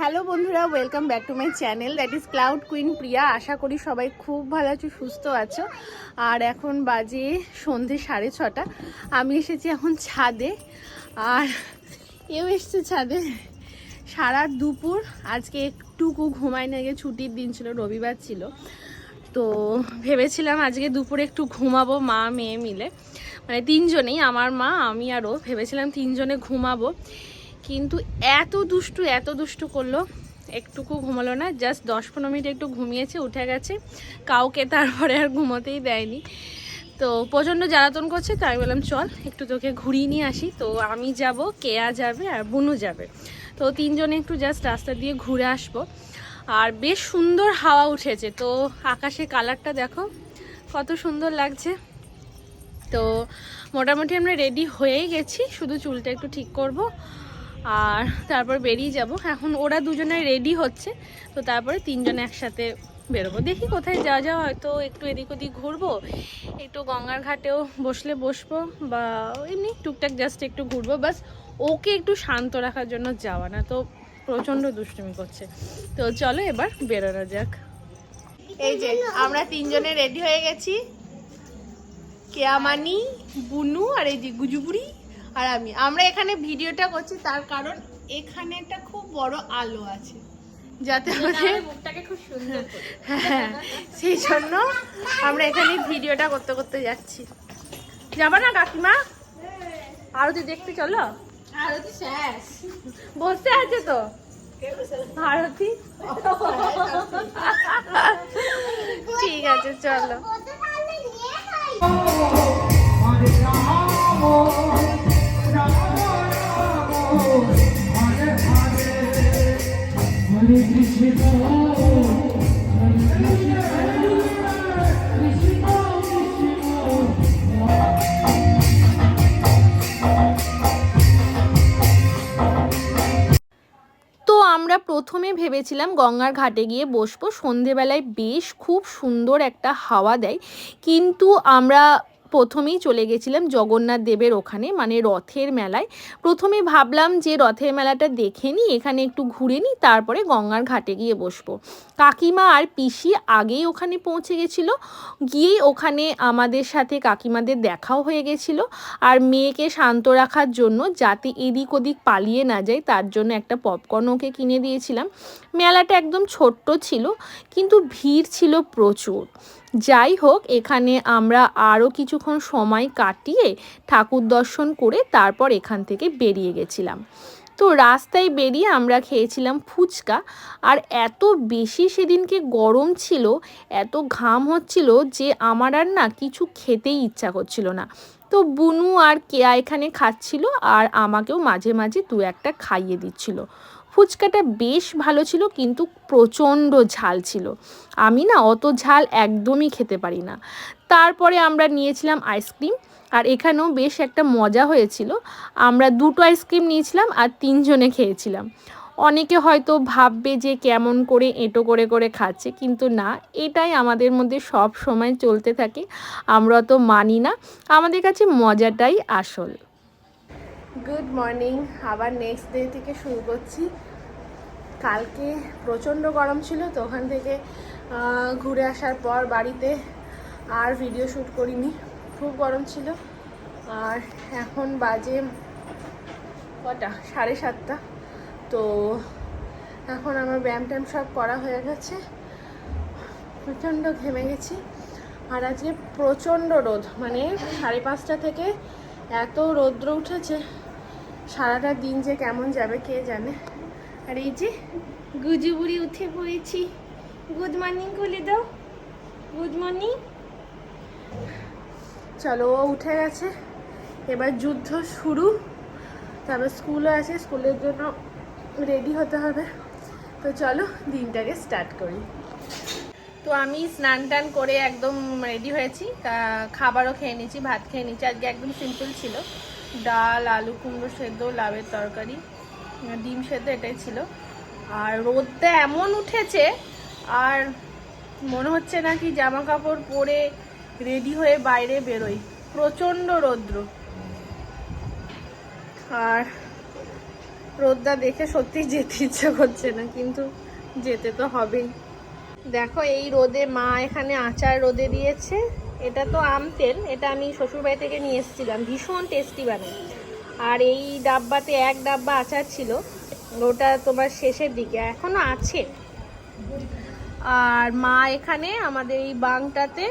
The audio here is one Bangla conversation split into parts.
হ্যালো বন্ধুরা welcome back to my channel that is cloud queen Priya আশা করি সবাই খুব ভালো আছো, সুস্থ আছো। আর এখন বাজে সন্ধে সাড়ে ছটা। আমি এসেছি এখন ছাদে। আর এও এসছে ছাদে। সারা দুপুর, আজকে একটুকু ঘুমাই না গিয়ে ছুটির দিন ছিল, রবিবার ছিল। তো ভেবেছিলাম আজকে দুপুরে একটু ঘুমাবো, মা, মেয়ে মিলে। মানে তিনজনেই, আমার মা, আমি আরও ভেবেছিলাম তিনজনে ঘুমাবো। কিন্তু এত দুষ্টু এত দুষ্টু করল। একটুকু ঘুমালো না জাস্ট দশ পনেরো মিনিট একটু ঘুমিয়েছে, উঠে গেছে। কাউকে তারপরে আর ঘুমোতেই দেয়নি। তো প্রচণ্ড জ্বালাতন করছে, তাই বললাম, চল, একটু তোকে ঘুরিয়ে নিয়ে আসি। তো আমি যাব, কেয়া যাবে আর বুনু যাবে। তো তিনজনে একটু জাস্ট রাস্তা দিয়ে ঘুরে আসব। আর বেশ সুন্দর হাওয়া উঠেছে। তো আকাশে কালারটা দেখো, কত সুন্দর লাগছে। তো মোটামুটি আমরা রেডি হয়েই গেছি, শুধু চুলটা একটু ঠিক করব। আর তারপর বেরিয়ে যাব। এখন ওরা দুজনে রেডি হচ্ছে, তো তারপরে তিনজনে একসাথে বেরোবো। দেখি কোথায় যাওয়া যাওয়া হয়তো একটু এদিক ওদিক ঘুরবো, একটু গঙ্গার ঘাটেও বসলে বসবো বা এমনি টুকটাক জাস্ট একটু ঘুরবো। বাস ওকে একটু শান্ত রাখার জন্য যাওয়া না, তো প্রচণ্ড দুষ্টুমি করছে। তো চলো এবার বেরোনো যাক। এই যে, আমরা তিনজনে রেডি হয়ে গেছি। কেয়ামানি, বুনু আর এই যে গুজুবুড়ি। আর আমি। আমরা এখানে ভিডিওটা করছি তার কারণ এখানে একটা খুব বড় আলো আছে যাতে আমাদের মুখটাকে খুব সুন্দর হ্যাঁ সেই জন্য আমরা এখানে ভিডিওটা করতে করতে যাচ্ছি। যাবা না কাকিমা? আরতি দেখতে চলো। আরতি শেষ। বসে আছে তো। আরতি? ঠিক আছে চলো। আমরা প্রথমে ভেবেছিলাম গঙ্গার ঘাটে গিয়ে বসবো। সন্ধেবেলায় বেশ খুব সুন্দর একটা হাওয়া দেয়। কিন্তু আমরা প্রথমেই চলে গেছিলাম জগন্নাথ দেবের ওখানে মানে রথের মেলায়। প্রথমে ভাবলাম যে রথের মেলাটা দেখে নিই, এখানে একটু ঘুরে নিই, তারপরে গঙ্গার ঘাটে গিয়ে বসবো। কাকিমা আর পিসি আগেই ওখানে পৌঁছে গেছিল, গিয়েই ওখানে আমাদের সাথে কাকিমাদের দেখাও হয়ে গেছিল, আর মেয়েকে শান্ত রাখার জন্য যাতে এদিক ওদিক পালিয়ে না যায়, তার জন্য একটা পপকর্ন ওকে কিনে দিয়েছিলাম। মেলাটা একদম ছোট্ট ছিল, কিন্তু ভিড় ছিল প্রচুর। যাই হোক, এখানে আমরা আরও কিছুক্ষণ সময় কাটিয়ে ঠাকুর দর্শন করে তারপর এখান থেকে বেরিয়ে গেছিলাম। তো রাস্তায় বেরিয়ে আমরা খেয়েছিলাম ফুচকা। আর এত বেশি সেদিনকে গরম ছিল, এত ঘাম হচ্ছিল যে আমার আর না কিছু খেতেই ইচ্ছা করছিল না। তো বুনু আর কেয়া এখানে খাচ্ছিল আর আমাকেও মাঝে মাঝে দু একটা খাইয়ে দিচ্ছিল। ফুচকাটা বেশ ভালো ছিল, কিন্তু প্রচণ্ড ঝাল ছিল। আমি না অত ঝাল একদমই খেতে পারি না। তারপরে আমরা নিয়েছিলাম আইসক্রিম, আর এখানেও বেশ একটা মজা হয়েছিল। আমরা দুটো আইসক্রিম নিয়েছিলাম আর তিনজনে খেয়েছিলাম। অনেকে হয়তো ভাববে যে কেমন করে এঁটো করে করে খাচ্ছে, কিন্তু না, এটাই আমাদের মধ্যে সব সময় চলতে থাকে। আমরা তো মানি না। আমাদের কাছে মজাটাই আসল। গুড মর্নিং আবার নেক্সট ডে থেকে শুরু করছি। কালকে প্রচণ্ড গরম ছিল তো ওখান থেকে ঘুরে আসার পর বাড়িতে আর ভিডিও শ্যুট করিনি। খুব গরম ছিল। আর এখন বাজে কটা? সাড়ে সাতটা। তো এখন আমার ব্যায়াম ট্যায়াম সব করা হয়ে গেছে। প্রচণ্ড ঘেমে গেছি। আর আজকে প্রচণ্ড রোদ। মানে সাড়ে পাঁচটা থেকে এত রৌদ্র উঠেছে, সারাটা দিন যে কেমন যাবে কে জানে। আর এই যে গুজুবুড়ি উঠে পড়েছি। গুড মর্নিং খুলে দাও। Good morning. চলো, ও উঠে গেছে। এবার যুদ্ধ শুরু। তারপর স্কুলও আছে, স্কুলের জন্য রেডি হতে হবে। তো চলো, দিনটাকে স্টার্ট করি। তো আমি স্নান টান করে একদম রেডি হয়েছি। খাবারও খেয়ে নিয়েছি, ভাত খেয়ে নিয়েছি। আজকে একদম সিম্পল ছিল। ডাল, আলু কুমড়ো সেদ্ধ লাভের তরকারি। ডিম সেদ্ধ এটাই ছিল। আর রোদটা এমন উঠেছে, আর মনে হচ্ছে নাকি জামা কাপড় পরে রেডি হয়ে বাইরে বেরোই। প্রচণ্ড রৌদ্র। আর রোদটা দেখে সত্যি যেতে ইচ্ছে করছে না, কিন্তু যেতে তো হবেই। দেখো, এই রোদে মা এখানে আচার রোদে দিয়েছে। এটা তো আম তেল, এটা আমি শ্বশুরবাড়ি থেকে নিয়ে এসেছিলাম। ভীষণ টেস্টি বানাই। আর এই ডাব্বাতে এক ডাব্বা আচার ছিল, ওটা তোমার শেষের দিকে, এখনও আছে। আর মা এখানে আমাদের এই বাংটাতে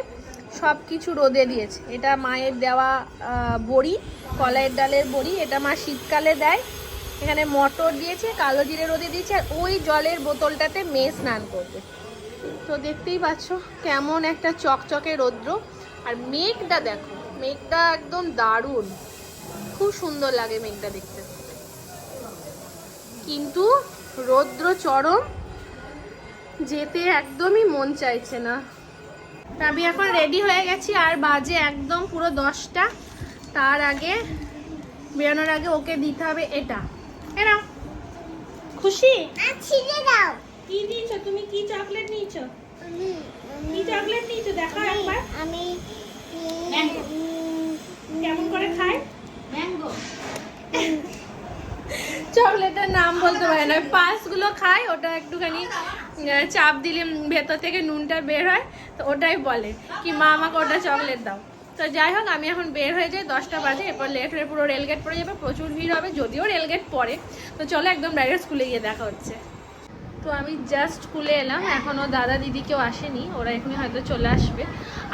সব কিছু রোদে দিয়েছে। এটা মায়ের দেওয়া বড়ি, কলাইয়ের ডালের বড়ি, এটা মা শীতকালে দেয়। এখানে মটর দিয়েছে, কালো জিরে রোদে দিয়েছে, আর ওই জলের বোতলটাতে মেয়ে স্নান করবে। তো দেখতেই পাচ্ছ কেমন একটা চকচকে রৌদ্র। আর মেঘটা দেখো, মেঘটা একদম দারুণ। খুব সুন্দর লাগে মেঘটা দেখতে। কিন্তু রৌদ্র চরম যেতে একদমই মন চাইছে না। আমি এখন রেডি হয়ে গেছি আর বাজে একদম পুরো দশটা। তার আগে বেরোনোর আগে ওকে দিতে হবে এটা। এরা খুশি? ছিঁড়ে দাও। কি নিয়েছো? তুমি কি চকলেট নিয়েছো? কি চকলেট নিয়েছো? দেখো একবার। আমি কেমন করে খায়? চকলেটের নাম বলতে পারে না। পাসগুলো খায় ওটা একটুখানি চাপ দিলে ভেতর থেকে নুনটা বের হয়, তো ওটাই বলে কি, মা, আমাকে ওটা চকলেট দাও। তো যাই হোক, আমি এখন বের হয়ে যাই দশটা বাজে, এরপর লেট হয়ে পুরো রেলগেট পড়ে যাবে, প্রচুর ভিড় হবে, যদিও রেলগেট পড়ে। তো চলো একদম ডাইরেক্ট স্কুলে গিয়ে দেখা হচ্ছে। তো আমি জাস্ট স্কুলে এলাম এখনও দাদা দিদি কেউ আসেনি, ওরা এখনই হয়তো চলে আসবে।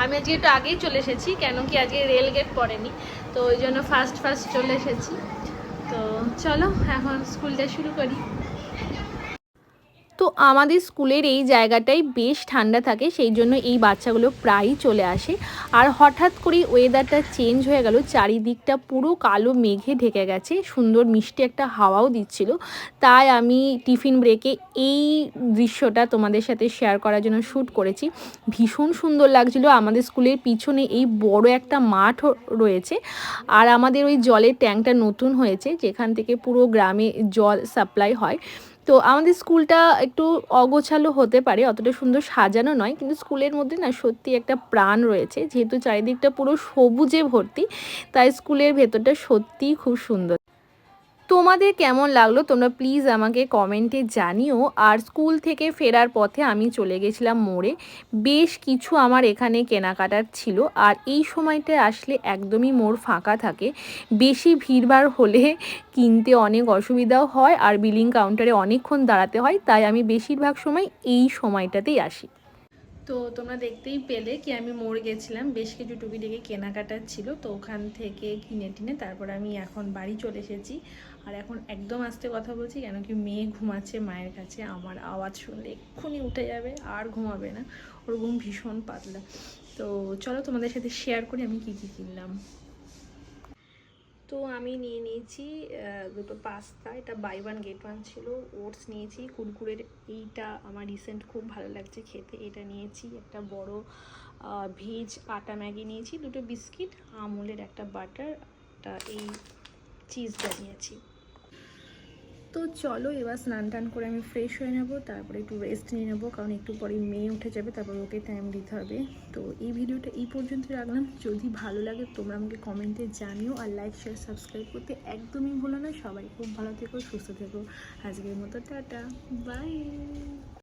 আমি আজকে একটু আগেই চলে এসেছি, কেন কি আজকে রেল গেট পড়েনি। তো ওই জন্য ফার্স্ট ফার্স্ট চলে এসেছি। তো চলো, এখন স্কুলটা শুরু করি। তো আমাদের স্কুলের এই জায়গাটাই বেশ ঠান্ডা থাকে, সেই জন্য এই বাচ্চাগুলো প্রায়ই চলে আসে। আর হঠাৎ করেই ওয়েদারটা চেঞ্জ হয়ে গেল, চারিদিকটা পুরো কালো মেঘে ঢেকে গেছে, সুন্দর মিষ্টি একটা হাওয়াও দিচ্ছিল। তাই আমি টিফিন ব্রেকে এই দৃশ্যটা তোমাদের সাথে শেয়ার করার জন্য শ্যুট করেছি। ভীষণ সুন্দর লাগছিল, আমাদের স্কুলের পিছনে এই বড় একটা মাঠ রয়েছে। আর আমাদের ওই জলের ট্যাঙ্কটা নতুন হয়েছে, যেখান থেকে পুরো গ্রামে জল সাপ্লাই হয়। তো আমাদের স্কুলটা একটু অগোছালো হতে পারে, অতটা সুন্দর সাজানো নয়, কিন্তু স্কুলের মধ্যে না সত্যি একটা প্রাণ রয়েছে, যেহেতু চারিদিকটা পুরো সবুজে ভর্তি, তাই স্কুলের ভেতরটা সত্যিই খুব সুন্দর। তোমাদের কেমন লাগল? তোমরা প্লিজ আমাকে কমেন্টে জানিও। আর স্কুল থেকে ফেরার পথে আমি চলে গেছিলাম মোড়ে। বেশ কিছু আমার এখানে কেনাকাটার ছিল। আর এই সময়টায় আসলে একদমই মোড় ফাঁকা থাকে। বেশি ভিড়ভাড় হলে কিনতে অনেক অসুবিধাও হয় আর বিলিং কাউন্টারে অনেকক্ষণ দাঁড়াতে হয়। তাই আমি বেশিরভাগ সময় এই সময়টাতেই আসি। তো তোমরা দেখতেই পেলে কি আমি মোড় গেছিলাম। বেশ কিছু টুকিটাকি কেনাকাটার ছিল। তো ওখান থেকে কিনে টিনে তারপর আমি এখন বাড়ি চলে এসেছি। আর এখন একদম আস্তে কথা বলছি কেন কি মেয়ে ঘুমাচ্ছে মায়ের কাছে, আমার আওয়াজ শুনলে এক্ষুনি উঠে যাবে, আর ঘুমাবে না। ওর ঘুম ভীষণ পাতলা। তো চলো তোমাদের সাথে শেয়ার করি আমি কী কী কিনলাম। তো আমি নিয়ে নিয়েছি দুটো পাস্তা। এটা বাই ওয়ান গেট ওয়ান ছিল। ওটস নিয়েছি, কুরকুরের এইটা আমার রিসেন্ট খুব ভালো লাগছে খেতে। এটা নিয়েছি, একটা বড় ভেজ আটা ম্যাগি নিয়েছি, দুটো বিস্কিট, আমুলের একটা বাটার একটা এই চিজটা নিয়েছি। তো চলো এবার স্নান টান করে আমি ফ্রেশ হয়ে নেব, তারপরে একটু রেস্ট নিয়ে নেব, কারণ একটু পরে মেয়ে উঠে যাবে, তারপর ওকে টাইম দিতে হবে। তো এই ভিডিওটা এই পর্যন্ত রাখলাম। যদি ভালো লাগে তোমরা আমাকে কমেন্টে জানিও, আর লাইক শেয়ার সাবস্ক্রাইব করতে একদমই ভুলো না। সবাই খুব ভালো থেকো, সুস্থ থেকো। আজকের মতো টাটা। বাই